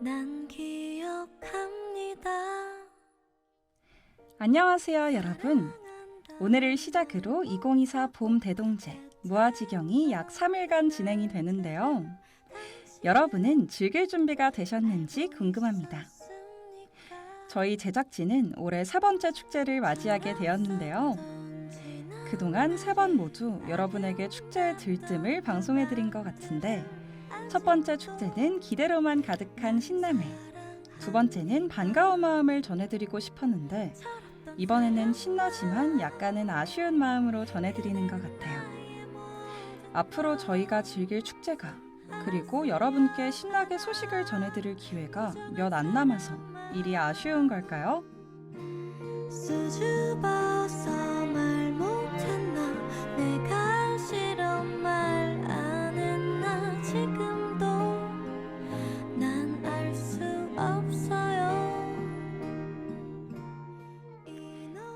난 기억합니다. 안녕하세요, 여러분. 오늘을 시작으로 2024 봄 대동제 무아지경이 약 3일간 진행이 되는데요. 여러분은 즐길 준비가 되셨는지 궁금합니다. 저희 제작진은 올해 세 번째 축제를 맞이하게 되었는데요. 그동안 세 번 모두 여러분에게 축제의 들뜸을 방송해드린 것 같은데 첫 번째 축제는 기대로만 가득한 신남회 두 번째는 반가운 마음을 전해드리고 싶었는데 이번에는 신나지만 약간은 아쉬운 마음으로 전해드리는 것 같아요. 앞으로 저희가 즐길 축제가 그리고 여러분께 신나게 소식을 전해드릴 기회가 몇 안 남아서 일이 아쉬운 걸까요? 수줍어서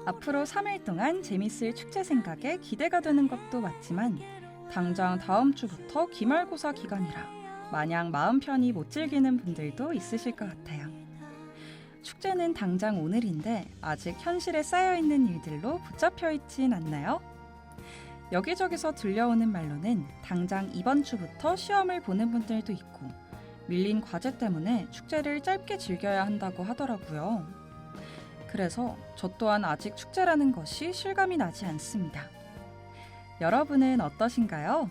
앞으로 3일 동안 재밌을 축제 생각에 기대가 되는 것도 맞지만 당장 다음 주부터 기말고사 기간이라 마냥 마음 편히 못 즐기는 분들도 있으실 것 같아요. 축제는 당장 오늘인데 아직 현실에 쌓여 있는 일들로 붙잡혀 있진 않나요? 여기저기서 들려오는 말로는 당장 이번 주부터 시험을 보는 분들도 있고 밀린 과제 때문에 축제를 짧게 즐겨야 한다고 하더라고요. 그래서 저 또한 아직 축제라는 것이 실감이 나지 않습니다. 여러분은 어떠신가요?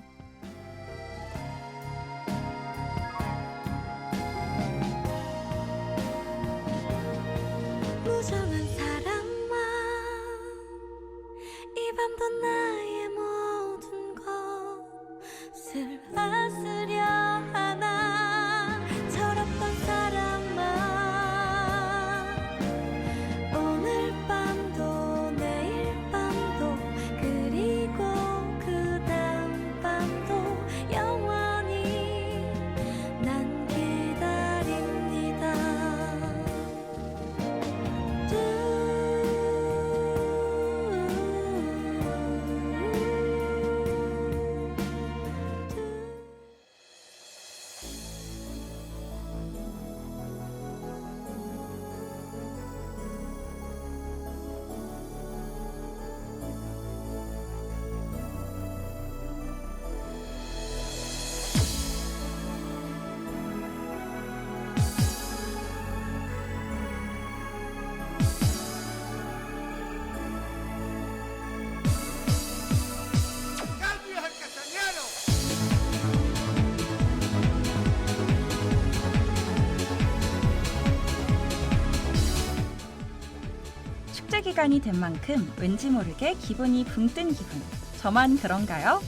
기간이 된 만큼 왠지 모르게 기분이 붕뜬 기분. 저만 그런가요?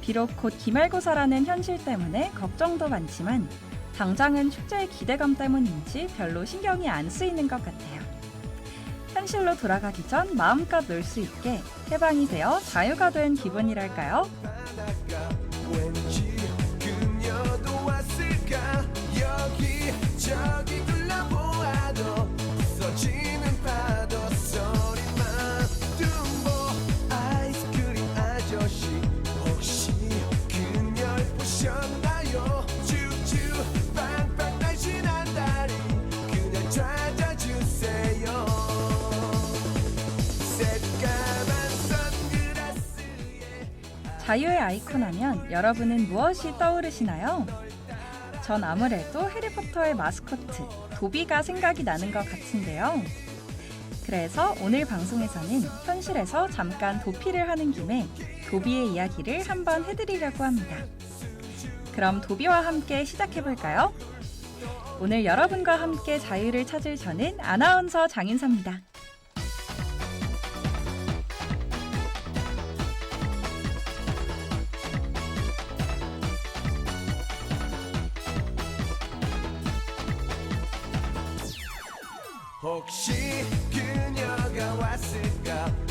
비록 곧 기말고사라는 현실 때문에 걱정도 많지만 당장은 축제의 기대감 때문인지 별로 신경이 안 쓰이는 것 같아요. 현실로 돌아가기 전 마음껏 놀 수 있게 해방이 되어 자유가 된 기분이랄까요? 왠지 그녀도 왔을까 여기 저기 자유의 아이콘 하면 여러분은 무엇이 떠오르시나요? 전 아무래도 해리포터의 마스코트, 도비가 생각이 나는 것 같은데요. 그래서 오늘 방송에서는 현실에서 잠깐 도피를 하는 김에 도비의 이야기를 한번 해드리려고 합니다. 그럼 도비와 함께 시작해볼까요? 오늘 여러분과 함께 자유를 찾을 저는 아나운서 장윤서입니다. 혹시 그녀가 왔을까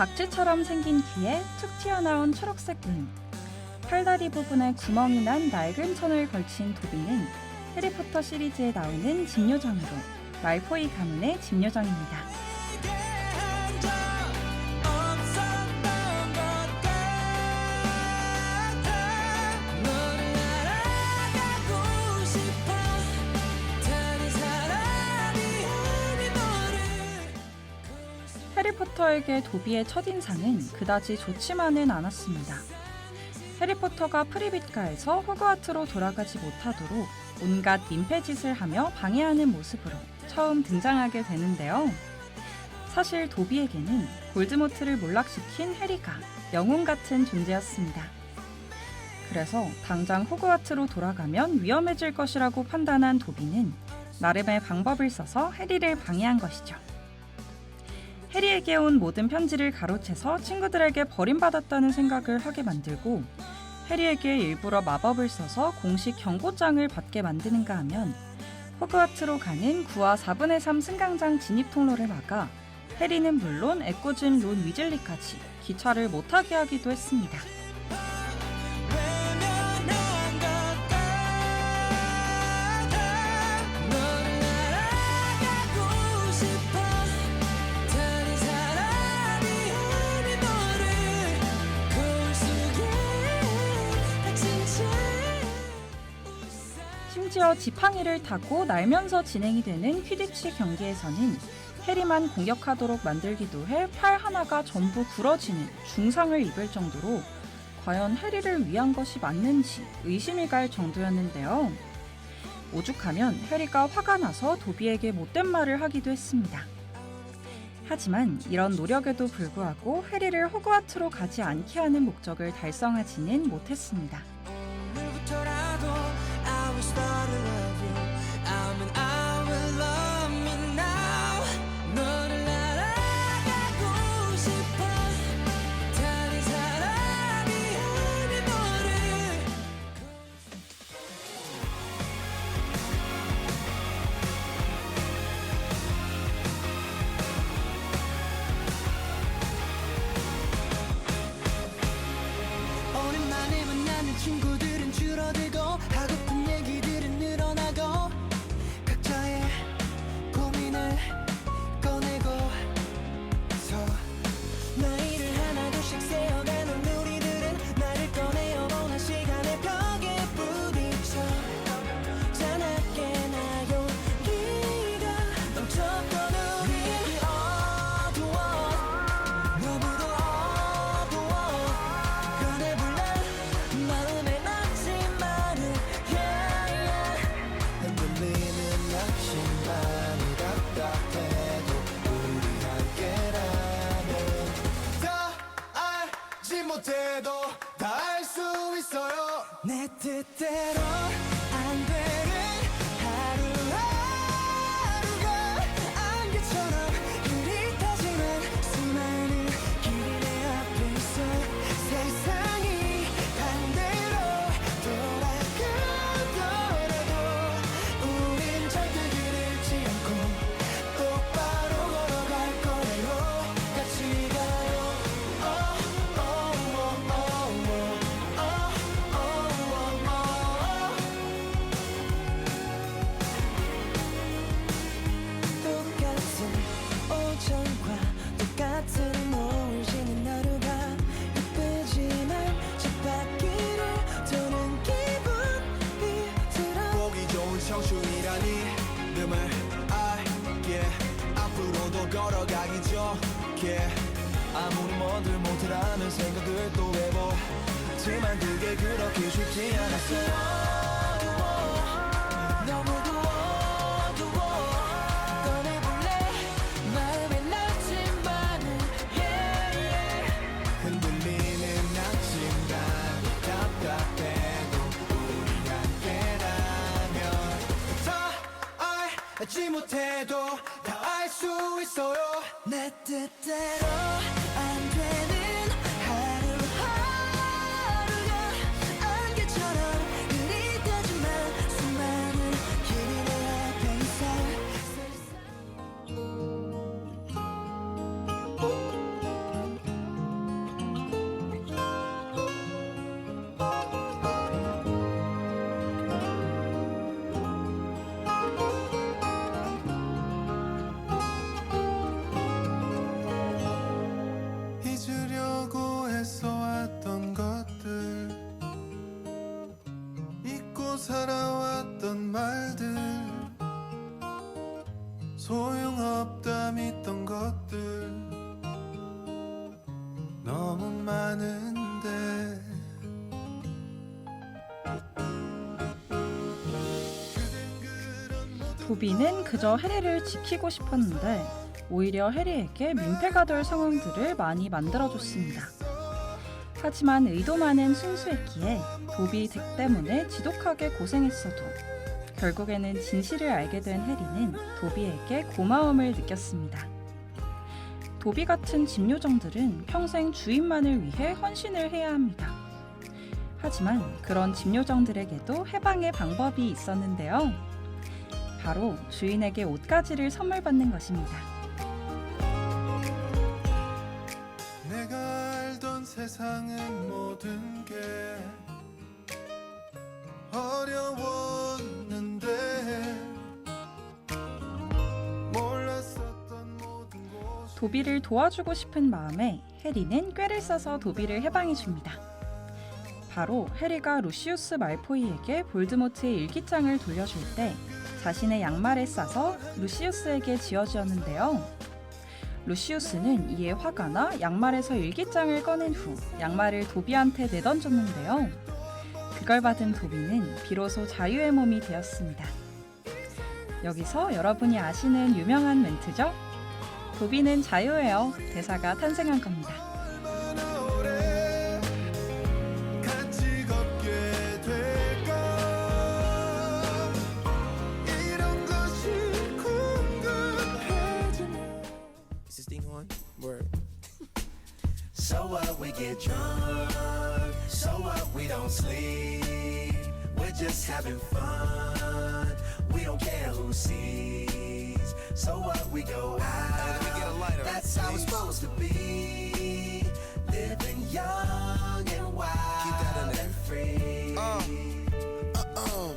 박쥐처럼 생긴 귀에 툭 튀어나온 초록색 눈. 팔다리 부분에 구멍이 난 낡은 천을 걸친 도비는 해리포터 시리즈에 나오는 집요정으로 말포이 가문의 집요정입니다. 해리포터에게 도비의 첫인상은 그다지 좋지만은 않았습니다. 해리포터가 프리빗가에서 호그와트로 돌아가지 못하도록 온갖 민폐짓을 하며 방해하는 모습으로 처음 등장하게 되는데요. 사실 도비에게는 볼드모트를 몰락시킨 해리가 영웅 같은 존재였습니다. 그래서 당장 호그와트로 돌아가면 위험해질 것이라고 판단한 도비는 나름의 방법을 써서 해리를 방해한 것이죠. 해리에게 온 모든 편지를 가로채서 친구들에게 버림받았다는 생각을 하게 만들고 해리에게 일부러 마법을 써서 공식 경고장을 받게 만드는가 하면 호그와트로 가는 9와 4분의 3 승강장 진입 통로를 막아 해리는 물론 애꿎은 론 위즐리까지 기차를 못 타게 하기도 했습니다. 심지어 지팡이를 타고 날면서 진행이 되는 퀴디치 경기에서는 해리만 공격하도록 만들기도 해 팔 하나가 전부 부러지는 중상을 입을 정도로 과연 해리를 위한 것이 맞는지 의심이 갈 정도였는데요. 오죽하면 해리가 화가 나서 도비에게 못된 말을 하기도 했습니다. 하지만 이런 노력에도 불구하고 해리를 호그와트로 가지 않게 하는 목적을 달성하지는 못했습니다. 알지 못해도 다 알 수 있어요. 내 뜻대로 소용없다 믿던 것들 너무 많은데 도비는 그저 해리를 지키고 싶었는데 오히려 해리에게 민폐가 될 상황들을 많이 만들어줬습니다. 하지만 의도 많은 순수했기에 도비 덱 때문에 지독하게 고생했어도 결국에는 진실을 알게 된 해리는 도비에게 고마움을 느꼈습니다. 도비 같은 집요정들은 평생 주인만을 위해 헌신을 해야 합니다. 하지만 그런 집요정들에게도 해방의 방법이 있었는데요. 바로 주인에게 옷가지를 선물 받는 것입니다. 내가 알던 세상은 모든 게 어려웠 도비를 도와주고 싶은 마음에 해리는 꾀를 써서 도비를 해방해 줍니다. 바로 해리가 루시우스 말포이에게 볼드모트의 일기장을 돌려줄 때 자신의 양말에 싸서 루시우스에게 지어주었는데요. 루시우스는 이에 화가 나 양말에서 일기장을 꺼낸 후 양말을 도비한테 내던졌는데요. 그걸 받은 도비는 비로소 자유의 몸이 되었습니다. 여기서 여러분이 아시는 유명한 멘트죠? 도비는 자유예요. 대사가 탄생한 겁니다. 얼마나 오래 같이 걷게 될까 이런 것이 궁금해지네 Is this thing on? Word. So what we get drunk So what we don't sleep We're just having fun We don't care who sees So what we go out me get a lighter, That's how it's supposed to be Living young and wild and free uh, Uh-uh.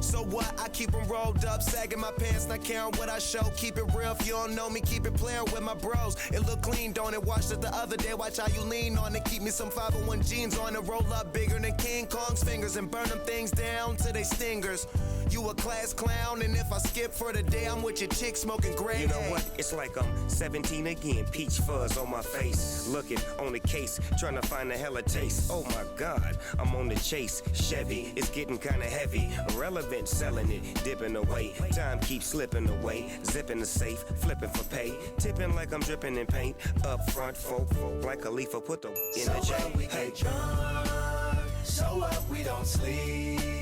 So what? I keep keep 'em rolled up, sagging my pants, not caring what I show. Keep it real if you don't know me, keep it playing with my bros. It look clean, don't it? Watched it the other day, watch how you lean on it. Keep me some 501 jeans on it, roll up bigger than King Kong's fingers and burn them things down to they stingers. You a class clown, and if I skip for the day, I'm with your chick smoking gray. You know what? It's like I'm 17 again. Peach fuzz on my face. Looking on the case, trying to find a hella taste. Oh my god, I'm on the chase. Chevy, it's getting kinda heavy. Irrelevant, selling it, dipping away. Time keeps slipping away. Zipping the safe, flipping for pay. Tipping like I'm dripping in paint. Up front, folk, folk like a leaf, put the in So the J. what we Hey. get drunk, so what we don't sleep.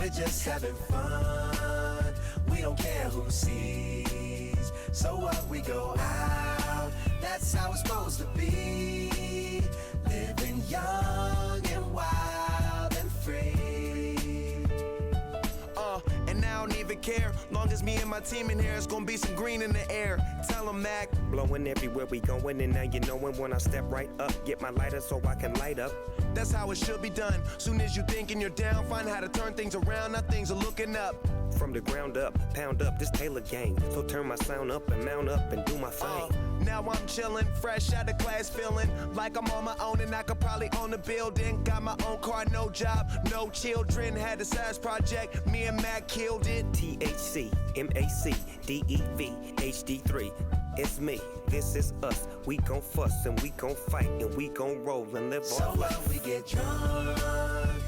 We're just having fun. We don't care who sees. So what we go out. That's how it's supposed to be. Living young and wild and free. Uh, and I don't even care. Long as me and my team in here, it's gonna be some green in the air. Tell 'em, Mac. Blowing everywhere we going, and now you knowin' when I step right up. Get my lighter so I can light up. That's how it should be done. Soon as you thinking you're down, find how to turn things around. Now things are looking up. from the ground up, pound up this Taylor gang. So turn my sound up and mount up and do my Uh, thing. Now I'm chillin', fresh out of class, feeling like I'm on my own and I could probably own a building. Got my own car, no job, no children. Had a size project, me and Mac killed it. THC, MAC, DEV, HD3. It's me, this is us. We gon' fuss and we gon' fight and we gon' roll and live So our life. what? We get drunk.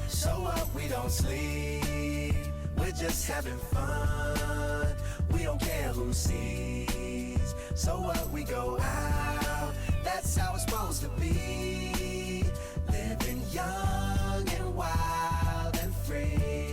So what? We don't sleep. We're just having fun. We don't care who sees. So what? We go out. That's how it's supposed to be. Living young and wild and free.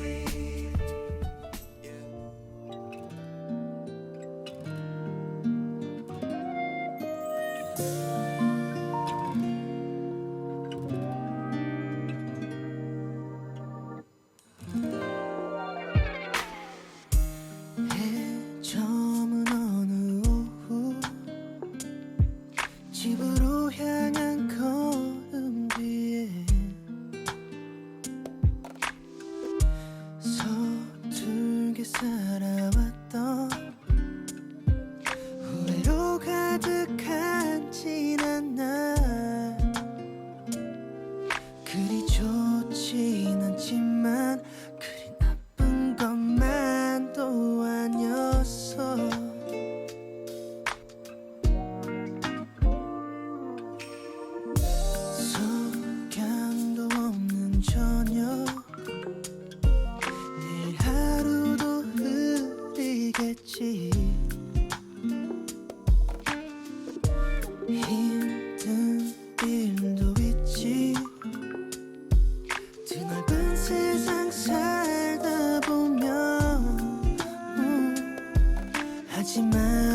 하지만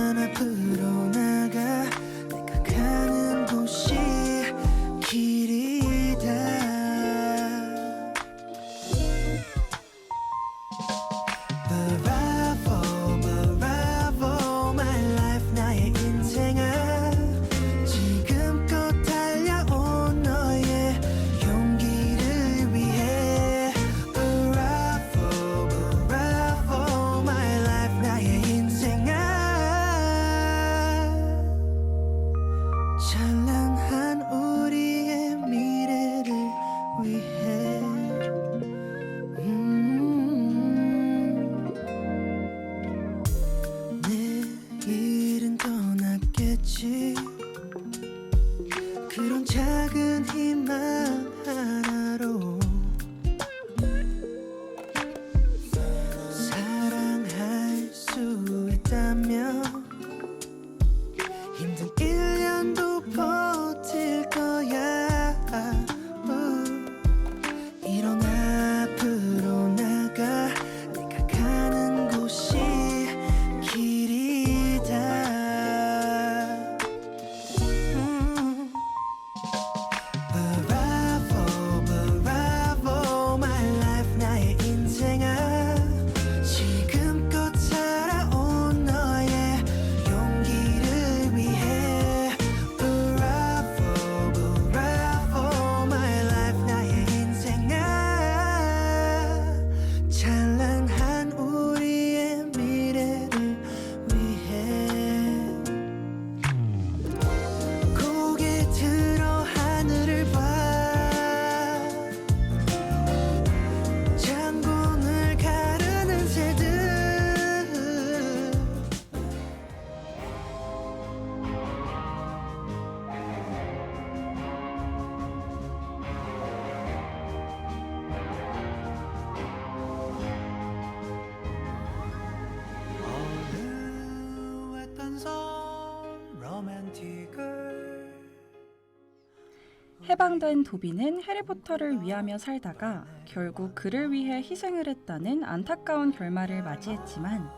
해방된 도비는 해리포터를 위하며 살다가 결국 그를 위해 희생을 했다는 안타까운 결말을 맞이했지만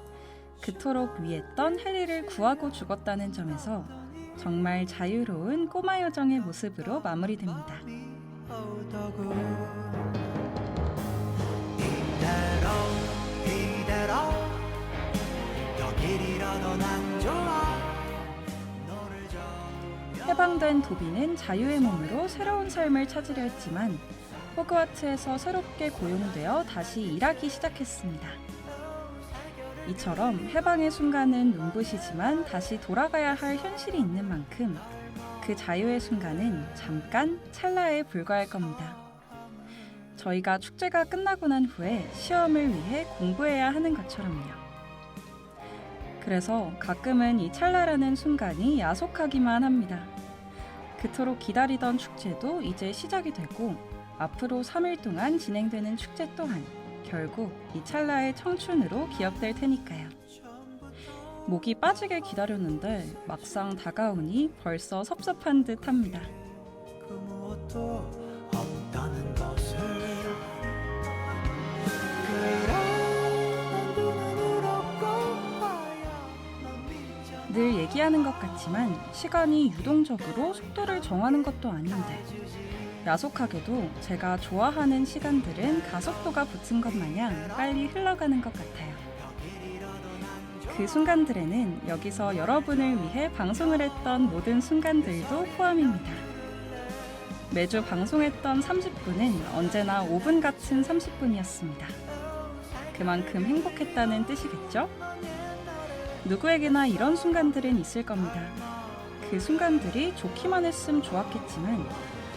그토록 위했던 해리를 구하고 죽었다는 점에서 정말 자유로운 꼬마 요정의 모습으로 마무리됩니다. 이대로 이대로 여길 잃어도 난 해방된 도비는 자유의 몸으로 새로운 삶을 찾으려 했지만 호그와트에서 새롭게 고용되어 다시 일하기 시작했습니다. 이처럼 해방의 순간은 눈부시지만 다시 돌아가야 할 현실이 있는 만큼 그 자유의 순간은 잠깐 찰나에 불과할 겁니다. 저희가 축제가 끝나고 난 후에 시험을 위해 공부해야 하는 것처럼요. 그래서 가끔은 이 찰나라는 순간이 야속하기만 합니다. 그토록 기다리던 축제도 이제 시작이 되고 앞으로 3일 동안 진행되는 축제 또한 결국 이 찰나의 청춘으로 기억될 테니까요. 목이 빠지게 기다렸는데 막상 다가오니 벌써 섭섭한 듯 합니다. 그 늘 얘기하는 것 같지만 시간이 유동적으로 속도를 정하는 것도 아닌데 야속하게도 제가 좋아하는 시간들은 가속도가 붙은 것 마냥 빨리 흘러가는 것 같아요. 그 순간들에는 여기서 여러분을 위해 방송을 했던 모든 순간들도 포함입니다. 매주 방송했던 30분은 언제나 5분 같은 30분이었습니다. 그만큼 행복했다는 뜻이겠죠? 누구에게나 이런 순간들은 있을 겁니다. 그 순간들이 좋기만 했음 좋았겠지만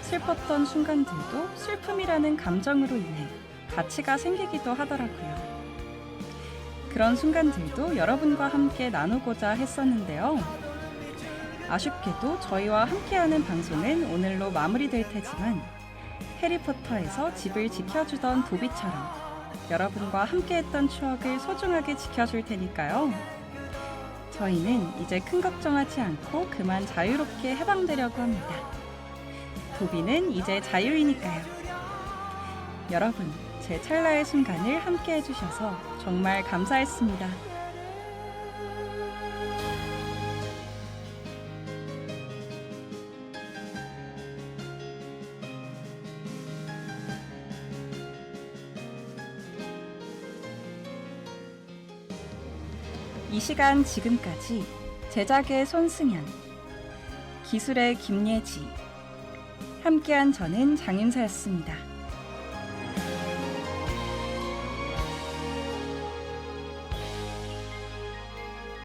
슬펐던 순간들도 슬픔이라는 감정으로 인해 가치가 생기기도 하더라고요. 그런 순간들도 여러분과 함께 나누고자 했었는데요. 아쉽게도 저희와 함께하는 방송은 오늘로 마무리될 테지만 해리포터에서 집을 지켜주던 도비처럼 여러분과 함께했던 추억을 소중하게 지켜줄 테니까요. 저희는 이제 큰 걱정하지 않고 그만 자유롭게 해방되려고 합니다. 도비는 이제 자유이니까요. 여러분, 제 찰나의 순간을 함께 해주셔서 정말 감사했습니다. 이 시간 지금까지 제작의 손승현, 기술의 김예지, 함께한 저는 장윤서였습니다.